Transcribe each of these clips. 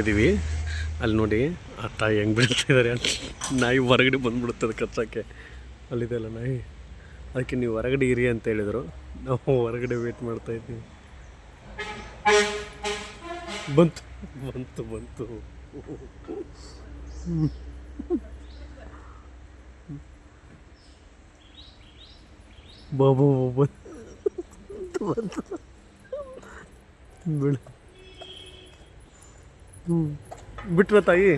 ಇದ್ದೀವಿ. ಅಲ್ಲಿ ನೋಡಿ, ಆ ತಾಯಿ ಹೆಂಗೆ ಬೀಳ್ತಿದ್ದಾರೆ ನಾಯಿ ಹೊರಗಡೆ ಬಂದ್ಬಿಡುತ್ತದೆ ಕಚ್ಚಕ್ಕೆ. ಅಲ್ಲಿದೆಲ್ಲ ನಾಯಿ. ಅದಕ್ಕೆ ನೀವು ಹೊರಗಡೆ ಇರಿ ಅಂತ ಹೇಳಿದರು. ನಾವು ಹೊರಗಡೆ ವೇಟ್ ಮಾಡ್ತಾ ಇದ್ದೀವಿ. ಬಂತು ಬಂತು ಬಂತು. ಬಾಬು, ಬಂತು ಬಂತು ಹ್ಞೂ ಬಿಟ್ರ ತಾಯಿ?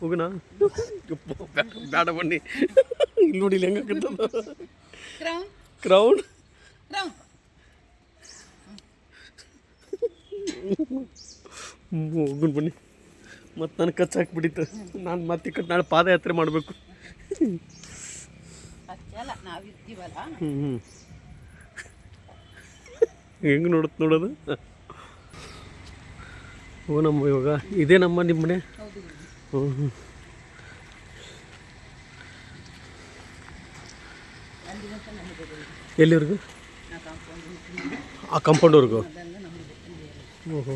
ಹೋಗೋಣ ಬೇಡ ಬನ್ನಿ. ಇಲ್ಲಿ ನೋಡಿ ಇಲ್ಲಿ ಹೆಂಗಾಗತ್ತದ ಕ್ರೌಡ್ ಕ್ರೌನ್ ಬನ್ನಿ. ಮತ್ತು ನನಗೆ ಕಚ್ಚ ಹಾಕ್ಬಿಟ್ಟಿತ್ತು. ನಾನು ಮತ್ತೆ ಕಟ್ ನಾಳೆ ಪಾದಯಾತ್ರೆ ಮಾಡಬೇಕು. ಹ್ಞೂ ಹ್ಞೂ ಹೆಂಗೆ ನೋಡುತ್ತೆ ನೋಡೋದು? ಓ, ನಮ್ಮ ಇವಾಗ ಇದೇ ನಮ್ಮ ನಿಮ್ಮ ಮನೆ ಹೌದು ಹ್ಞೂ ಹ್ಞೂ ಎಲ್ಲಿವರೆಗೂ? ಆ ಕಾಂಪೌಂಡ್ವರೆಗೂ? ಓಹೋ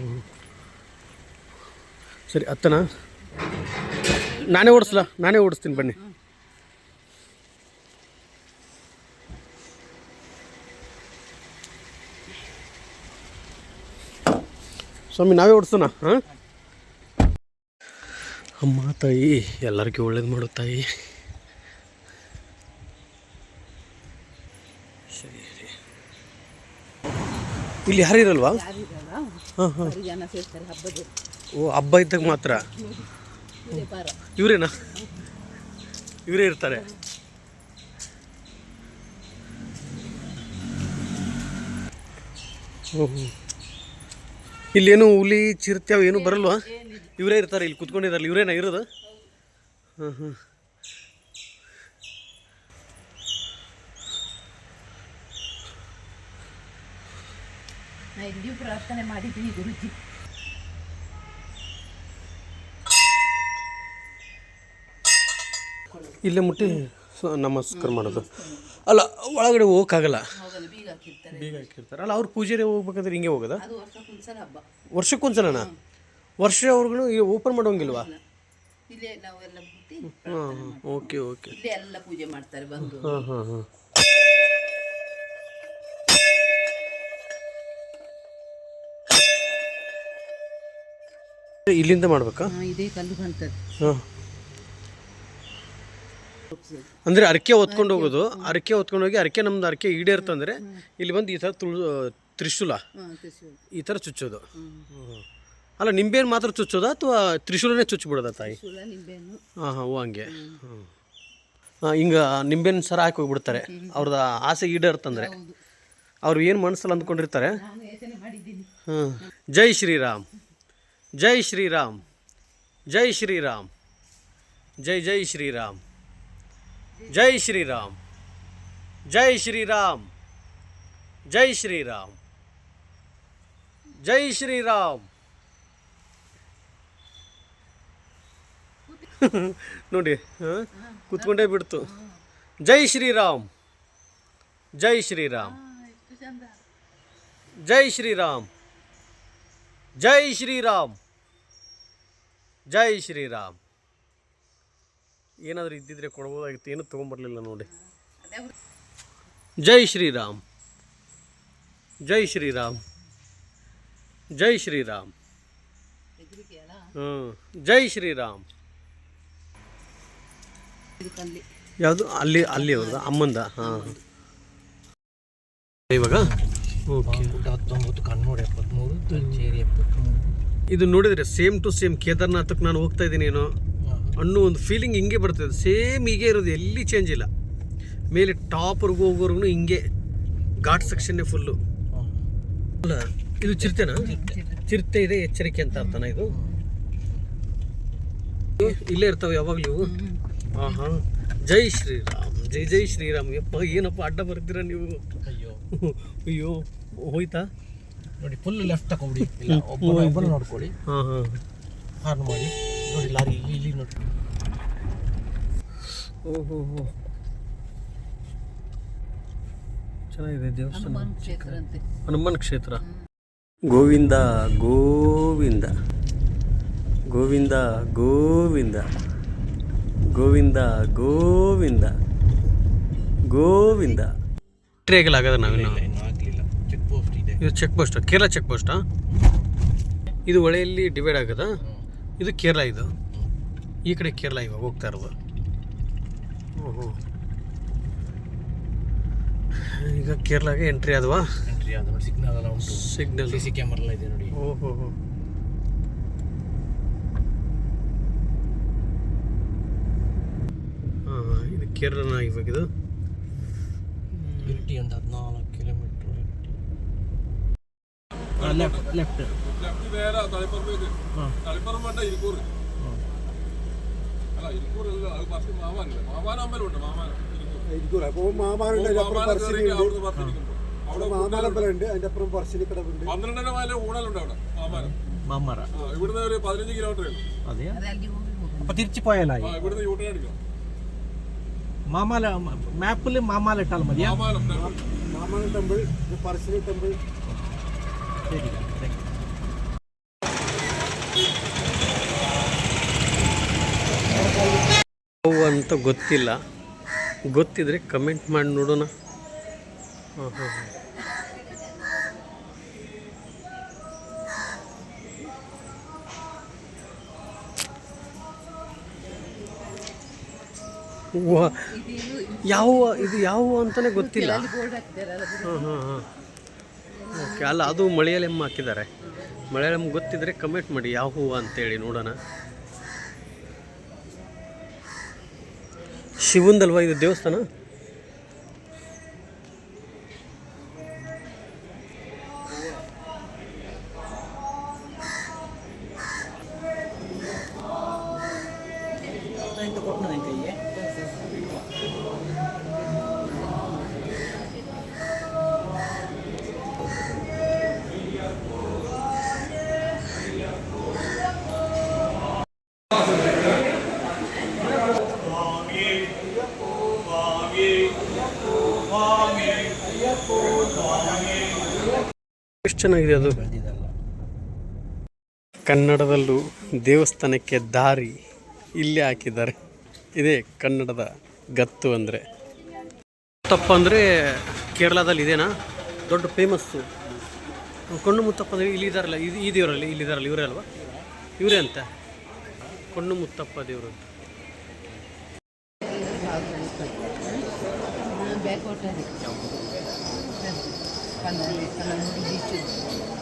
ಸರಿ, ಅತ್ತನಾ? ನಾನೇ ಓಡಿಸ್ಲಾ? ನಾನೇ ಓಡಿಸ್ತೀನಿ ಬನ್ನಿ. ಸ್ವಾಮಿ, ನಾವೇ ಓಡಿಸೋಣ ಹಾಂ? ಅಮ್ಮ, ತಾಯಿ, ಎಲ್ಲರಿಗೂ ಒಳ್ಳೇದು ಮಾಡು, ತಾಯಿ. ಇಲ್ಲಿ ಯಾರು ಇರಲ್ವಾ ಹಾಂ. ಓ, ಹಬ್ಬ ಇದ್ದಾಗ ಮಾತ್ರ? ಇವರೇನಾ? ಇವರೇ ಇರ್ತಾರೆ. ಓಹೋ ಇಲ್ಲೇನು ಹುಲಿ ಚಿರತೆ ಅವು ಏನು ಬರಲ್ವಾ? ಇವರೇ ಇರ್ತಾರೆ ಇಲ್ಲಿ ಕುತ್ಕೊಂಡಿದಾರಲ್ಲ ಇವರೇನ ಇರೋದು? ಹಾಂ ಹಾಂ ಪ್ರಾರ್ಥನೆ ಮಾಡಿದ್ದೀನಿ ಗುರುಜಿ. ಇಲ್ಲೇ ಮುಟ್ಟಿ ನಮಸ್ಕಾರ ಮಾಡೋದು. ಅಲ್ಲ ಒಳಗಡೆ ಹೋಗೋಕ್ಕಾಗಲ್ಲ. ಹೋಗಲ್ಲ ಬೀಗ ಹಾಕಿರ್ತಾರೆ. ಬೇಗ ಹಾಕಿರ್ತಾರೆ. ಅಲ್ಲ ಅವ್ರು ಪೂಜೆಗೆ ಹೋಗ್ಬೇಕಾದ್ರೆ ಹಿಂಗೆ ಹೋಗೋದಾ? ಅದು ವರ್ಷಕ್ಕೊಂದ್ಸಲ ಹಬ್ಬ. ವರ್ಷಕ್ಕೊಂದ್ಸಲನಾ? ವರ್ಷ ಅವ್ರಿಗೂ ಓಪನ್ ಮಾಡೋಂಗಿಲ್ವಾ? ಇಲ್ಲೇ. ನಾವೆಲ್ಲ ಬಿಟ್ಟು ಹಾಂ ಹಾಂ ಓಕೆ ಓಕೆ. ಇಲ್ಲೇ ಎಲ್ಲ ಪೂಜೆ ಮಾಡ್ತಾರೆ ಬಂದು. ಹಾಂ ಹಾಂ ಹಾಂ ಇಲ್ಲಿಂದ ಮಾಡ್ಬೇಕಾ? ಇದೇ ಕಲ್ಲು ಕಾಣ್ತದೆ. ಹಾಂ. ಅಂದರೆ ಅರಕೆ ಹೊತ್ಕೊಂಡು ಹೋಗೋದು. ಅರಕೆ ಹೊತ್ಕೊಂಡು ಹೋಗಿ ಅರಕೆ ನಮ್ದು ಅರಕೆ ಈಡೇರ್ತಂದ್ರೆ ಇಲ್ಲಿ ಬಂದು ಈ ಥರ ತುಳು ತ್ರಿಶೂಲ? ಈ ಥರ ಚುಚ್ಚೋದು. ಅಲ್ಲ ನಿಂಬೆಹಣ್ಣು ಮಾತ್ರ ಚುಚ್ಚೋದಾ ಅಥವಾ ತ್ರಿಶೂಲನೇ ಚುಚ್ಚಿಬಿಡೋದಾ ತಾಯಿ? ಹಾ ಹಾ ಹಾಂ ಹಂಗೆ. ಹಾಂ ಹಾಂ ಹಿಂಗೆ ನಿಂಬೆಹಣ್ಣು ಸರ ಹಾಕಿ ಹೋಗ್ಬಿಡ್ತಾರೆ. ಅವ್ರದ್ದು ಆಸೆ ಈಡೇರ್ತಂದ್ರೆ ಅವ್ರು ಏನು ಮನಸ್ಸಲ್ಲಿ ಅಂದ್ಕೊಂಡಿರ್ತಾರೆ? ಜೈ ಶ್ರೀರಾಮ್. ಜೈ ಶ್ರೀರಾಮ್. ಜೈ ಶ್ರೀರಾಮ್. ಜೈ ಜೈ ಶ್ರೀರಾಮ್. ಜೈ ಶ್ರೀರಾಮ್. ಜೈ ಶ್ರೀರಾಮ್. ಜೈ ಶ್ರೀರಾಮ್. ಜೈ ಶ್ರೀರಾಮ್. ನೋಡಿ ಕೂತ್ಕೊಂಡೇ ಬಿಡ್ತು. ಜೈ ಶ್ರೀರಾಮ್. ಜೈ ಶ್ರೀರಾಮ್. ಜೈ ಶ್ರೀರಾಮ್. ಜೈ ಶ್ರೀರಾಮ್. ಜೈ ಶ್ರೀರಾಮ್. ಏನಾದರೂ ಇದ್ದಿದ್ರೆ ಕೊಡ್ಬೋದಾಗಿತ್ತು ಏನು ತೊಗೊಂಬರ್ಲಿಲ್ಲ ನೋಡಿ. ಜೈ ಶ್ರೀರಾಮ್. ಜೈ ಶ್ರೀರಾಮ್. ಜೈ ಶ್ರೀರಾಮ್. ಹ್ಞೂ ಜೈ ಶ್ರೀರಾಮ್. ಯಾವುದು? ಅಲ್ಲಿ ಅಲ್ಲಿ ಅವ್ರದ್ದು ಅಮ್ಮಂದ ಹಾಂ. ಇವಾಗ? ಓಕೆ. ಹತ್ತೊಂಬತ್ತು ಎಪ್ಪತ್ತ್ಮೂರು ಇದು ನೋಡಿದರೆ ಸೇಮ್ ಟು ಸೇಮ್ ಕೇದಾರ್ನಾಥಕ್ಕೆ ನಾನು ಹೋಗ್ತಾ ಇದ್ದೀನಿ ಏನೋ. ಅನ್ನೋ ಒಂದು ಫೀಲಿಂಗ್ ಹಿಂಗೆ ಬರ್ತದೆ. ಸೇಮ್ ಹೀಗೆ ಇರೋದು ಎಲ್ಲಿ ಚೇಂಜ್ ಇಲ್ಲ. ಮೇಲೆ ಟಾಪ್ವರೆಗೂ ಹೋಗೋರ್ಗು ಹಿಂಗೆ ಘಾಟ್ ಸೆಕ್ಷನ್ನೇ ಫುಲ್ಲು ಅಲ್ಲ ಇದು ಚಿರತೆನಾ? ಚಿರತೆ ಇದೆ ಎಚ್ಚರಿಕೆ ಅಂತ ಅರ್ಥನ ಇದು? ಇಲ್ಲೇ ಇರ್ತಾವೆ ಯಾವಾಗಲೂ ಹಾಂ ಹಾಂ ಜೈ ಶ್ರೀರಾಮ್. ಜೈ ಜೈ ಶ್ರೀರಾಮ್. ಯಪ್ಪ ಏನಪ್ಪ ಅಡ್ಡ ಬರ್ತೀರಾ ನೀವು? ಅಯ್ಯೋ. ಅಯ್ಯೋ ಹೋಯ್ತಾ? ನೋಡಿ ಫುಲ್ ಲೆಫ್ಟ್ ಒಬ್ಬನ ಒಬ್ಬನ ನೋಡ್ಕೊಳ್ಳಿ. ಹಾಂ ಹಾಂ. ಹಾರ್ನ್ ಮಾಡಿ. ನೋಡಿ ಲಾರಿ ಇಲ್ಲಿ ಇಲ್ಲಿ ನೋಡಿ. ಓಹೋ ಹೋ ಚೆನ್ನಾಗಿದೆ ದೇವಸ್ಥಾನ. ಹನುಮಾನ್ ಕ್ಷೇತ್ರ. ಗೋವಿಂದ ಗೋವಿಂದ. ಗೋವಿಂದ ಗೋವಿಂದ. ಗೋವಿಂದ ಗೋವಿಂದ. ಗೋವಿಂದ. ಟ್ರೇಗಲ್ ಆಗದ ನಾವಿನ್ನು? ಇಲ್ಲ ಚೆಕ್ ಪೋಸ್ಟ್ ಇದೆ. ಇದು ಚೆಕ್ ಪೋಸ್ಟ್ ಕೇರಳ ಚೆಕ್ ಪೋಸ್ಟಾ ಇದು ಹೊಳೆಯಲ್ಲಿ ಡಿವೈಡ್ ಆಗದ? ಇದು ಕೇರಳ ಇದು. ಈ ಕಡೆ ಕೇರಳ ಇವಾಗ ಹೋಗ್ತಾ ಇರೋದು. ಓಹೋ. ಈಗ ಕೇರಳಗೆ ಎಂಟ್ರಿ ಆದವಾ? ಎಂಟ್ರಿ ಆದ ನೋಡಿ ಸಿಗ್ನಲ್ ಎಲ್ಲ ಉಂಟು. ಸಿಗ್ನಲ್ ಸಿ ಸಿ ಕ್ಯಾಮರಾ ಎಲ್ಲ ಇದೆ ನೋಡಿ. ಓಹೋ. ಹೋ ಇದು ಕೇರಳನ ಇವಾಗ ಇದು. ಇರಿಟಿ ಒಂದು ಹದಿನಾಲ್ಕು. ലെഫ്റ്റ് ലെഫ്റ്റ് അല്ല മാവാന അവിടെ അപ്പുറം ഊണലുണ്ട് അവിടെ അതെ തിരിച്ചു മാമാല മാപ്പിൽ മാമാല ഇട്ടാൽ മതിയാ? മാമാല ടെമ്പിൾ. പറശ്ശിനി ടെമ്പിൾ. ಸರಿ ಅಂತ ಗೊತ್ತಿಲ್ಲ. ಗೊತ್ತಿದ್ರೆ ಕಮೆಂಟ್ ಮಾಡಿ ನೋಡೋಣ. ಯಾವ ಇದು ಯಾವ ಅಂತಾನೆ ಗೊತ್ತಿಲ್ಲ. ಹಾ ಹಾ ಹಾ ಅಲ್ಲ, ಅದು ಮಲಯಾಳಂ ಹಾಕಿದ್ದಾರೆ. ಮಲಯಾಳಂ ಗೊತ್ತಿದ್ರೆ ಕಮೆಂಟ್ ಮಾಡಿ, ಯಾವ ಹೂವು ಅಂತೇಳಿ ನೋಡೋಣ. ಶಿವಂದಲ್ವಾ ಇದು ದೇವಸ್ಥಾನ? ಎಷ್ಟು ಚೆನ್ನಾಗಿದೆ ಅದು? ಕನ್ನಡದಲ್ಲೂ ದೇವಸ್ಥಾನಕ್ಕೆ ದಾರಿ ಇಲ್ಲೇ ಹಾಕಿದ್ದಾರೆ. ಇದೇ ಕನ್ನಡದ ಗತ್ತು ಅಂದರೆ. ಮುತ್ತಪ್ಪ ಅಂದರೆ ಕೇರಳದಲ್ಲಿ ಇದೇನಾ? ದೊಡ್ಡ ಫೇಮಸ್ಸು ಕಣ್ಣು ಮುತ್ತಪ್ಪ ಅಂದರೆ ಇಲ್ಲಿ ಇದಾರಲ್ಲ ಇದು ಈ ದೇವರಲ್ಲಿ ಇಲ್ಲಿ ಇದಾರಲ್ಲ ಇವರೇ ಅಲ್ವಾ? ಇವರೇ ಅಂತ. ಕಣ್ಣು ಮುತ್ತಪ್ಪ ದೇವರು ಅಂತ. kanal, kanal ng YouTube.